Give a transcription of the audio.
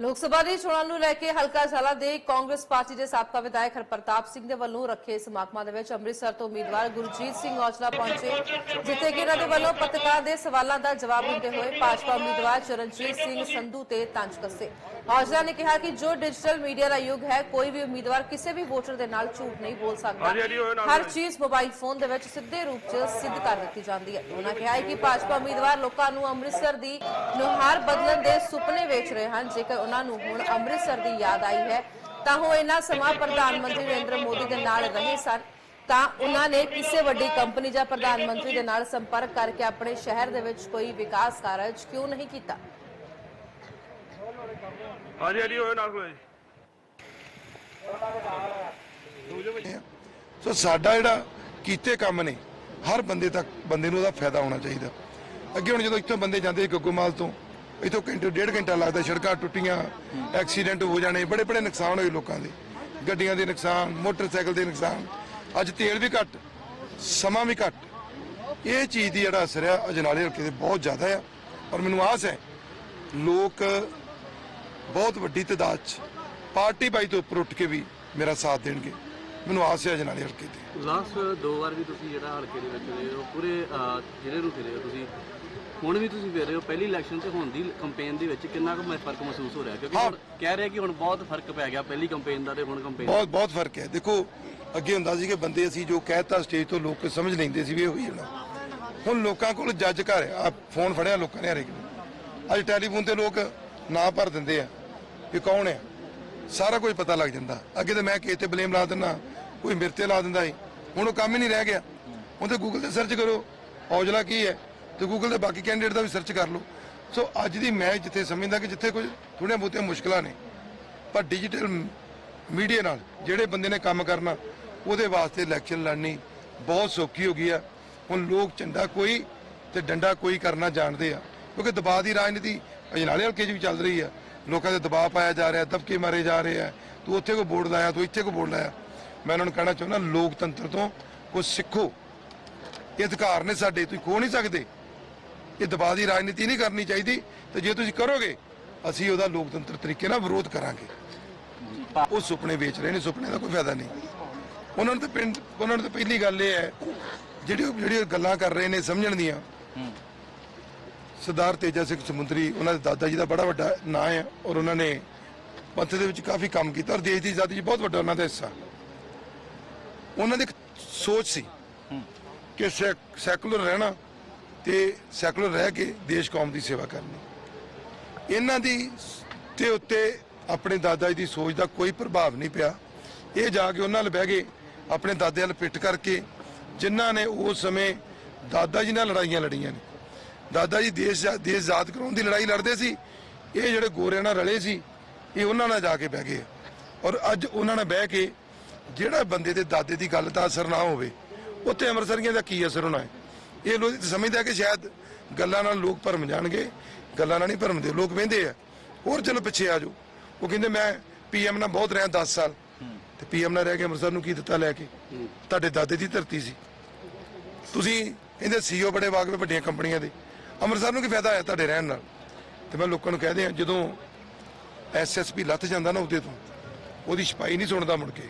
ਲੋਕ ਸਭਾ ਦੀ ਚੋਣਾਂ ਨੂੰ ਲੈ ਕੇ ਹਲਕਾ ਜ਼ਾਲਾ ਦੇ ਕਾਂਗਰਸ ਪਾਰਟੀ ਦੇ ਸਾਬਕਾ ਵਿਧਾਇਕ ਹਰਪ੍ਰਤਾਪ ਸਿੰਘ ਦੇ ਵੱਲੋਂ ਰੱਖੇ ਸਮਾਗਮਾਂ ਦੇ ਵਿੱਚ ਅੰਮ੍ਰਿਤਸਰ ਤੋਂ ਉਮੀਦਵਾਰ ਗੁਰਜੀਤ ਸਿੰਘ ਔਜਲਾ ਪਹੁੰਚੇ ਜਿੱਥੇ ਕਿ ਇਹਨਾਂ ਦੇ ਵੱਲੋਂ ਪੱਤਰਕਾਰਾਂ ਦੇ ਸਵਾਲਾਂ ਦਾ ਜਵਾਬ ਦਿੰਦੇ ਹੋਏ ਭਾਜਪਾ ਉਮੀਦਵਾਰ ਚਰਨਜੀਤ ਸਿੰਘ ਸੰਧੂ ਤੇ ਤੰਜ ਕੱਸੇ। ਔਜਲਾ ਨੇ ਕਿਹਾ ਕਿ ਜੋ ਡਿਜੀਟਲ ਮੀਡੀਆ ਦਾ ਯੁੱਗ ਹੈ ਕੋਈ ਵੀ ਉਮੀਦਵਾਰ ਕਿਸੇ ਵੀ ਵੋਟਰ ਦੇ ਨਾਲ ਝੂਠ ਨਹੀਂ ਬੋਲ ਸਕਦਾ। ਹਰ ਚੀਜ਼ ਮੋਬਾਈਲ ਫੋਨ ਦੇ ਵਿੱਚ ਸਿੱਧੇ ਰੂਪ 'ਚ ਸਿੱਧ ਕਰ ਦਿੱਤੀ ਜਾਂਦੀ ਹੈ। ਉਹਨਾਂ ਕਿਹਾ ਕਿ ਭਾਜਪਾ ਉਮੀਦਵਾਰ ਲੋਕਾਂ ਨੂੰ ਅੰਮ੍ਰਿਤਸਰ ਦੀ ਨੁਹਾਰ ਬਦਲਣ ਦੇ ਸੁਪਨੇ ਵੇਚ ਰਹੇ ਹਨ ਜੇਕਰ ਉਹਨਾਂ ਨੂੰ ਹੁਣ ਅੰਮ੍ਰਿਤਸਰ ਦੀ ਯਾਦ ਆਈ ਹੈ ਤਾਂ ਉਹ ਇਹਨਾਂ ਸਮਾਂ ਪ੍ਰਧਾਨ ਮੰਤਰੀ ਨਰਿੰਦਰ ਮੋਦੀ ਦੇ ਨਾਲ ਰਹੇ ਸਨ। ਤਾਂ ਉਹਨਾਂ ਨੇ ਕਿਸੇ ਵੱਡੀ ਕੰਪਨੀ ਜਾਂ ਪ੍ਰਧਾਨ ਮੰਤਰੀ ਦੇ ਨਾਲ ਸੰਪਰਕ ਕਰਕੇ ਆਪਣੇ ਸ਼ਹਿਰ ਦੇ ਵਿੱਚ ਕੋਈ ਵਿਕਾਸ ਕਾਰਜ ਕਿਉਂ ਨਹੀਂ ਕੀਤਾ? ਹਾਂਜੀ ਹਾਂਜੀ ਹੋਏ ਨਾਲ ਕੋਲੇ ਸੋ ਸਾਡਾ ਜਿਹੜਾ ਕੀਤੇ ਕੰਮ ਨੇ ਹਰ ਬੰਦੇ ਤੱਕ ਬੰਦੇ ਨੂੰ ਉਹਦਾ ਫਾਇਦਾ ਹੋਣਾ ਚਾਹੀਦਾ। ਅੱਗੇ ਹੁਣ ਜਦੋਂ ਇੱਥੋਂ ਬੰਦੇ ਜਾਂਦੇ ਗੱਗੋਮਾਲ ਤੋਂ ਇੱਥੋਂ ਘੰਟੇ, ਡੇਢ ਘੰਟਾ ਲੱਗਦਾ ਸੜਕਾਂ ਟੁੱਟੀਆਂ, ਐਕਸੀਡੈਂਟ ਹੋ ਜਾਣੇ, ਬੜੇ ਬੜੇ ਨੁਕਸਾਨ ਹੋਏ ਲੋਕਾਂ ਦੇ। ਗੱਡੀਆਂ ਦੇ ਨੁਕਸਾਨ, ਮੋਟਰਸਾਈਕਲ ਦੇ ਨੁਕਸਾਨ। ਅੱਜ ਤੇਲ ਵੀ ਘੱਟ, ਸਮਾਂ ਵੀ ਘੱਟ। ਇਹ ਚੀਜ਼ ਦੀ ਜਿਹੜਾ ਅਸਰ ਆ ਅਜਨਾਲੇ ਹਲਕੇ ਤੇ ਬਹੁਤ ਜ਼ਿਆਦਾ ਆ। ਔਰ ਮੈਨੂੰ ਆਸ ਹੈ, ਲੋਕ ਬਹੁਤ ਵੱਡੀ ਤਾਦਾਦ 'ਚ ਪਾਰਟੀ ਬਾਈ ਤੋਂ ਉੱਪਰ ਉੱਠ ਕੇ ਵੀ ਮੇਰਾ ਸਾਥ ਦੇਣਗੇ। ਮੈਨੂੰ ਆਸ ਹੈ ਅਜਨਾਲੇ ਹਲਕੇ ਤੇ। ਲਾਸਟ ਦੋ ਵਾਰ ਵੀ ਤੁਸੀਂ ਜਿਹੜਾ ਹਲਕੇ ਦੇ ਵਿੱਚ ਰਹੇ ਹੋ, ਪੂਰੇ ਜ਼ਿਲ੍ਹੇ ਨੂੰ ਫਿਰੇ ਹੋ ਤੁਸੀਂ। ਹੁਣ ਵੀ ਤੁਸੀਂ ਫਿਰ ਰਹੇ ਹੋ ਪਹਿਲੀ ਇਲੈਕਸ਼ਨ ਤੇ ਹੁਣ ਦੀ ਕੰਪੇਨ ਦੇ ਵਿੱਚ ਕਿੰਨਾ ਕੁ ਫ਼ਰਕ ਮਹਿਸੂਸ ਹੋ ਰਿਹਾ ਕਿਉਂਕਿ ਹਾਂ। ਹੁਣ ਕਹਿ ਰਹੇ ਕਿ ਹੁਣ ਬਹੁਤ ਫ਼ਰਕ ਪੈ ਗਿਆ ਪਹਿਲੀ ਕੰਪੇਨ ਦਾ ਤੇ ਹੁਣ ਕੰਪੇਨ ਬਹੁਤ ਬਹੁਤ ਫ਼ਰਕ ਹੈ। ਦੇਖੋ ਅੱਗੇ ਹੁੰਦਾ ਸੀ ਕਿ ਬੰਦੇ ਅਸੀਂ ਜੋ ਕਹਿਤਾ ਸਟੇਜ ਤੋਂ ਲੋਕ ਸਮਝ ਲੈਂਦੇ ਸੀ ਵੀ ਇਹ ਹੋਈ ਜਾਣਾ ਹੁਣ ਲੋਕਾਂ ਕੋਲ ਜੱਜ ਘਰ ਆ ਫੋਨ ਫੜਿਆ ਲੋਕਾਂ ਨੇ ਹਰੇਕ ਨੂੰ। ਅੱਜ ਟੈਲੀਫੋਨ ਤੇ ਲੋਕ ਨਾਂ ਭਰ ਦਿੰਦੇ ਆ ਕਿ ਕੌਣ ਹੈ। ਸਾਰਾ ਕੁਝ ਪਤਾ ਲੱਗ ਜਾਂਦਾ। ਅੱਗੇ ਤੇ ਮੈਂ ਕਿਸੇ ਤੇ ਬਲੇਮ ਲਾ ਦਿੰਦਾ ਕੋਈ ਮੇਰੇ ਤੇ ਲਾ ਦਿੰਦਾ ਸੀ। ਹੁਣ ਉਹ ਕੰਮ ਹੀ ਨਹੀਂ ਰਹਿ ਗਿਆ। ਹੁਣ ਤੇ ਗੂਗਲ ਤੇ ਸਰਚ ਕਰੋ ਔਜਲਾ ਕੀ ਹੈ? ਤੇ ਗੂਗਲ ਦੇ ਬਾਕੀ ਕੈਂਡੀਡੇਟ ਦਾ ਵੀ ਸਰਚ ਕਰ ਲਓ। ਸੋ ਅੱਜ ਦੀ ਮੈਂ ਜਿੱਥੇ ਸਮਝਦਾ ਕਿ ਜਿੱਥੇ ਕੁਝ ਥੋੜ੍ਹੀਆਂ ਬਹੁਤੀਆਂ ਮੁਸ਼ਕਲਾਂ ਨੇ, ਪਰ ਡਿਜੀਟਲ ਮੀਡੀਆ ਨਾਲ ਜਿਹੜੇ ਬੰਦੇ ਨੇ ਕੰਮ ਕਰਨਾ, ਉਹਦੇ ਵਾਸਤੇ ਇਲੈਕਸ਼ਨ ਲੜਨੀ ਬਹੁਤ ਸੌਖੀ ਹੋ ਗਈ ਆ। ਹੁਣ ਲੋਕ ਝੰਡਾ ਕੋਈ ਤੇ ਡੰਡਾ ਕੋਈ ਕਰਨਾ ਜਾਣਦੇ ਆ, ਕਿਉਂਕਿ ਦਬਾਅ ਦੀ ਰਾਜਨੀਤੀ ਅਜਨਾਲੇ ਹਲਕੇ 'ਚ ਵੀ ਚੱਲ ਰਹੀ ਆ। ਲੋਕਾਂ ਦੇ ਦਬਾਅ ਪਾਇਆ ਜਾ ਰਿਹਾ, ਦਬਕੇ ਮਾਰੇ ਜਾ ਰਹੇ ਆ। ਤੂੰ ਉੱਥੇ ਕੋ ਬੋਰਡ ਲਾਇਆ, ਤੂੰ ਇੱਥੇ ਕੋ ਬੋਰਡ ਲਾਇਆ। ਮੈਂ ਉਹਨਾਂ ਨੂੰ ਕਹਿਣਾ ਚਾਹੁੰਦਾ, ਲੋਕਤੰਤਰ ਤੋਂ ਕੁਝ ਸਿੱਖੋ। ਇਹ ਅਧਿਕਾਰ ਨੇ ਸਾਡੇ, ਤੁਸੀਂ ਖੋ ਨਹੀਂ ਸਕਦੇ। ਇਹ ਦਬਾਅ ਦੀ ਰਾਜਨੀਤੀ ਨਹੀਂ ਕਰਨੀ ਚਾਹੀਦੀ ਤੇ ਜੇ ਤੁਸੀਂ ਕਰੋਗੇ ਅਸੀਂ ਉਹਦਾ ਲੋਕਤੰਤਰ ਤਰੀਕੇ ਨਾਲ ਵਿਰੋਧ ਕਰਾਂਗੇ। ਉਹ ਸੁਪਨੇ ਵੇਚ ਰਹੇ ਨੇ ਸੁਪਨੇ ਦਾ ਕੋਈ ਫਾਇਦਾ ਨਹੀਂ। ਉਹਨਾਂ ਨੂੰ ਤਾਂ ਪਿੰਡ ਉਹਨਾਂ ਨੂੰ ਤਾਂ ਪਹਿਲੀ ਗੱਲ ਇਹ ਹੈ ਜਿਹੜੀ ਉਹ- ਜਿਹੜੀ ਗੱਲਾਂ ਕਰ ਰਹੇ ਨੇ ਸਮਝਣ ਦੀਆਂ। ਸਰਦਾਰ ਤੇਜਾ ਸਿੰਘ ਸਮੁੰਦਰੀ ਉਹਨਾਂ ਦੇ ਦਾਦਾ ਜੀ ਦਾ ਬੜਾ ਵੱਡਾ ਨਾਂ ਹੈ ਔਰ ਉਹਨਾਂ ਨੇ ਪੰਥ ਦੇ ਵਿੱਚ ਕਾਫੀ ਕੰਮ ਕੀਤਾ ਔਰ ਦੇਸ਼ ਦੀ ਆਜ਼ਾਦੀ 'ਚ ਬਹੁਤ ਵੱਡਾ ਉਹਨਾਂ ਦਾ ਹਿੱਸਾ। ਉਹਨਾਂ ਦੀ ਸੋਚ ਸੀ ਕਿ ਸੈਕ- ਸੈਕੂਲਰ ਰਹਿਣਾ ਤੇ ਸੈਕੂਲਰ ਰਹਿ ਕੇ ਦੇਸ਼ ਕੌਮ ਦੀ ਸੇਵਾ ਕਰਨੀ। ਇਹਨਾਂ ਦੀ ਤੇ ਉੱਤੇ ਆਪਣੇ ਦਾਦਾ ਜੀ ਦੀ ਸੋਚ ਦਾ ਕੋਈ ਪ੍ਰਭਾਵ ਨਹੀਂ ਪਿਆ। ਇਹ ਜਾ ਕੇ ਉਹਨਾਂ ਨਾਲ ਬਹਿ ਗਏ ਆਪਣੇ ਦਾਦੇ ਨਾਲ ਪਿੱਟ ਕਰਕੇ ਜਿਨ੍ਹਾਂ ਨੇ ਉਸ ਸਮੇਂ ਦਾਦਾ ਜੀ ਨਾਲ ਲੜਾਈਆਂ ਲੜੀਆਂ ਨੇ। ਦਾਦਾ ਜੀ ਦੇਸ਼ ਜਾ- ਦੇਸ਼ ਆਜ਼ਾਦ ਕਰਾਉਣ ਦੀ ਲੜਾਈ ਲੜਦੇ ਸੀ। ਇਹ ਜਿਹੜੇ ਗੋਰਿਆਂ ਨਾਲ ਰਲੇ ਸੀ, ਇਹ ਉਹਨਾਂ ਨਾਲ ਜਾ ਕੇ ਬਹਿ ਗਏ। ਔਰ ਅੱਜ ਉਹਨਾਂ ਨਾਲ ਬਹਿ ਕੇ ਜਿਹੜਾ ਬੰਦੇ ਦੇ ਦਾਦੇ ਦੀ ਗੱਲ ਦਾ ਅਸਰ ਨਾ ਹੋਵੇ, ਉੱਥੇ ਅੰਮ੍ਰਿਤਸਰੀਆਂ ਦਾ ਕੀ ਅਸਰ ਹੋਣਾ ਹੈ? ਇਹ ਲੋਕ ਸਮਝਦਾ ਕਿ ਸ਼ਾਇਦ ਗੱਲਾਂ ਨਾਲ ਲੋਕ ਭਰਮ ਜਾਣਗੇ, ਗੱਲਾਂ ਨਾਲ ਨਹੀਂ ਭਰਮਦੇ ਲੋਕ ਵਹਿੰਦੇ ਆ। ਹੋਰ ਚਲੋ ਪਿੱਛੇ ਆ ਜਾਓ। ਉਹ ਕਹਿੰਦੇ ਮੈਂ ਪੀਐਮ ਨਾਲ ਬਹੁਤ ਰਿਹਾ 10 ਸਾਲ। ਤੇ ਪੀਐਮ ਨਾਲ ਰਹਿ ਕੇ ਅੰਮ੍ਰਿਤਸਰ ਨੂੰ ਕੀ ਦਿੱਤਾ ਲੈ ਕੇ? ਤੁਹਾਡੇ ਦਾਦੇ ਦੀ ਧਰਤੀ ਸੀ। ਤੁਸੀਂ ਇਹਦੇ ਸੀਓ ਬੜੇ ਵਾਗਵੇ ਵੱਡੀਆਂ ਕੰਪਨੀਆਂ ਦੇ। ਅੰਮ੍ਰਿਤਸਰ ਨੂੰ ਕੀ ਫਾਇਦਾ ਹੈ ਤੁਹਾਡੇ ਰਹਿਣ ਨਾਲ? ਤੇ ਮੈਂ ਲੋਕਾਂ ਨੂੰ ਕਹਦੇ ਆ ਜਦੋਂ ਐਸਐਸਪੀ ਲੱਥ ਜਾਂਦਾ ਨਾ ਉਹਦੇ ਤੋਂ, ਉਹਦੀ ਛਪਾਈ ਨਹੀਂ ਸੁਣਦਾ ਮੁੜ ਕੇ।